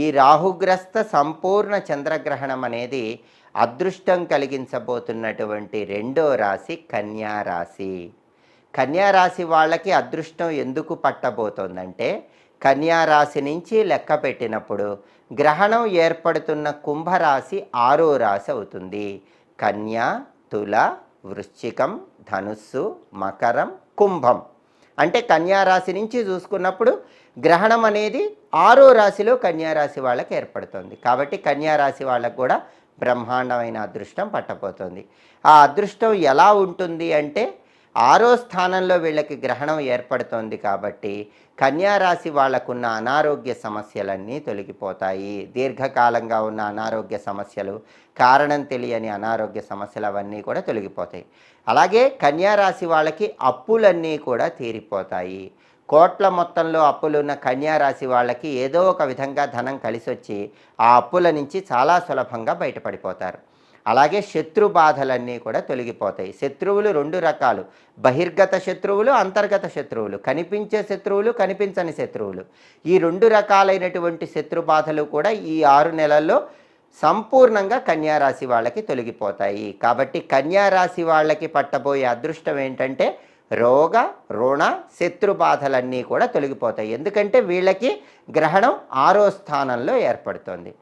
ఈ రాహుగ్రస్త సంపూర్ణ చంద్రగ్రహణం అనేది అదృష్టం కలిగించబోతున్నటువంటి రెండో రాశి కన్యా రాశి. వాళ్ళకి అదృష్టం ఎందుకు పట్టబోతోందంటే కన్యారాశి నుంచి లెక్క పెట్టినప్పుడు గ్రహణం ఏర్పడుతున్న కుంభరాశి ఆరో రాశి అవుతుంది. కన్యా తుల వృశ్చికం ధనుస్సు మకరం కుంభం. అంటే కన్యారాశి నుంచి చూసుకున్నప్పుడు గ్రహణం అనేది ఆరో రాశిలో కన్యారాశి వాళ్ళకి ఏర్పడుతుంది. కాబట్టి కన్యారాశి వాళ్ళకు కూడా బ్రహ్మాండమైన అదృష్టం పట్టబోతుంది. ఆ అదృష్టం ఎలా ఉంటుంది అంటే ఆరో స్థానంలో వీళ్ళకి గ్రహణం ఏర్పడుతోంది కాబట్టి కన్యారాశి వాళ్ళకున్న వాళ్ళకున్న అనారోగ్య సమస్యలన్నీ తొలగిపోతాయి. దీర్ఘకాలంగా ఉన్న అనారోగ్య సమస్యలు కారణం తెలియని అనారోగ్య సమస్యలు అవన్నీ కూడా తొలగిపోతాయి. అలాగే కన్యారాశి వాళ్ళకి అప్పులన్నీ కూడా తీరిపోతాయి. కోట్ల మొత్తంలో అప్పులున్న కన్యారాశి వాళ్ళకి ఏదో ఒక విధంగా ధనం కలిసొచ్చి ఆ అప్పుల నుంచి చాలా సులభంగా బయటపడిపోతారు. అలాగే శత్రు బాధలన్నీ కూడా తొలగిపోతాయి. శత్రువులు రెండు రకాలు. బహిర్గత శత్రువులు అంతర్గత శత్రువులు. కనిపించే శత్రువులు కనిపించని శత్రువులు. ఈ రెండు రకాలైనటువంటి శత్రు బాధలు కూడా ఈ ఆరు నెలల్లో సంపూర్ణంగా కన్యారాశి వాళ్ళకి తొలగిపోతాయి. కాబట్టి కన్యారాశి వాళ్ళకి పట్టబోయే అదృష్టం ఏంటంటే రోగ రుణ శత్రు బాధలన్నీ కూడా తొలగిపోతాయి. ఎందుకంటే వీళ్ళకి గ్రహణం ఆరో స్థానంలో ఏర్పడుతుంది.